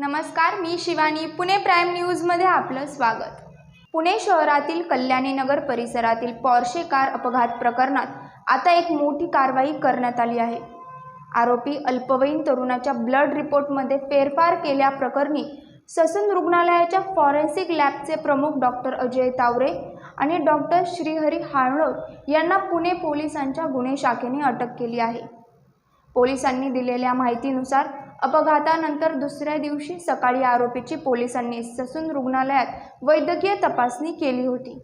नमस्कार मी शिवानी. पुणे प्राईम न्यूजमध्ये आपलं स्वागत. पुणे शहरातील कल्याणी नगर परिसरातील पॉर्शे कार अपघात प्रकरणात आता एक मोठी कारवाई करण्यात आली आहे. आरोपी अल्पवयीन तरुणाच्या ब्लड रिपोर्टमध्ये फेरफार केल्याप्रकरणी ससून रुग्णालयाच्या फॉरेन्सिक लॅबचे प्रमुख डॉक्टर अजय तावरे आणि डॉक्टर श्रीहरी हाळणोर यांना पुणे पोलिसांच्या गुन्हे शाखेने अटक केली आहे. पोलिसांनी दिलेल्या माहितीनुसार अपघातानंतर दुसऱ्या दिवशी सकाळी आरोपीची पोलिसांनी ससून रुग्णालयात वैद्यकीय तपासणी केली होती.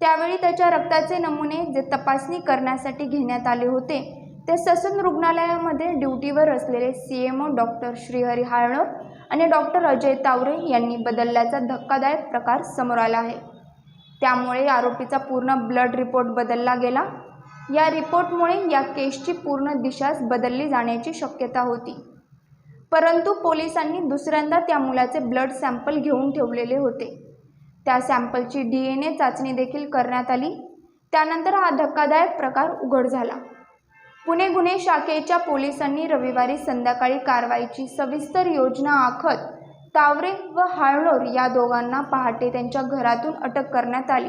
त्यावेळी त्याच्या रक्ताचे नमुने जे तपासणी करण्यासाठी घेण्यात आले होते ते ससून रुग्णालयामध्ये ड्युटीवर असलेले C M O doctor Shrihari Halnor आणि डॉक्टर अजय तावरे यांनी बदलल्याचा धक्कादायक प्रकार समोर आला आहे. त्यामुळे आरोपीचा पूर्ण ब्लड रिपोर्ट बदलला गेला. या रिपोर्टमुळे या केसची पूर्ण दिशाच बदलली जाण्याची शक्यता होती. परंतु पोलिसांनी दुसऱ्यांदा त्या मुलाचे ब्लड सॅम्पल घेऊन ठेवलेले होते. त्या सॅम्पलची डी एन ए चाचणी देखील करण्यात आली. त्यानंतर हा धक्कादायक प्रकार उघड झाला. पुणे गुन्हे शाखेच्या पोलिसांनी रविवारी संध्याकाळी कारवाईची सविस्तर योजना आखत तावरे व हाळणोर या दोघांना पहाटे त्यांच्या घरातून अटक करण्यात आली.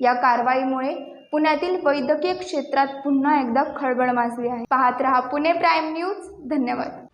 या कारवाईमुळे पुण्यातील वैद्यकीय क्षेत्रात पुन्हा एकदा खळबळ माजली आहे. पाहत रहा पुणे प्राईम न्यूज. धन्यवाद.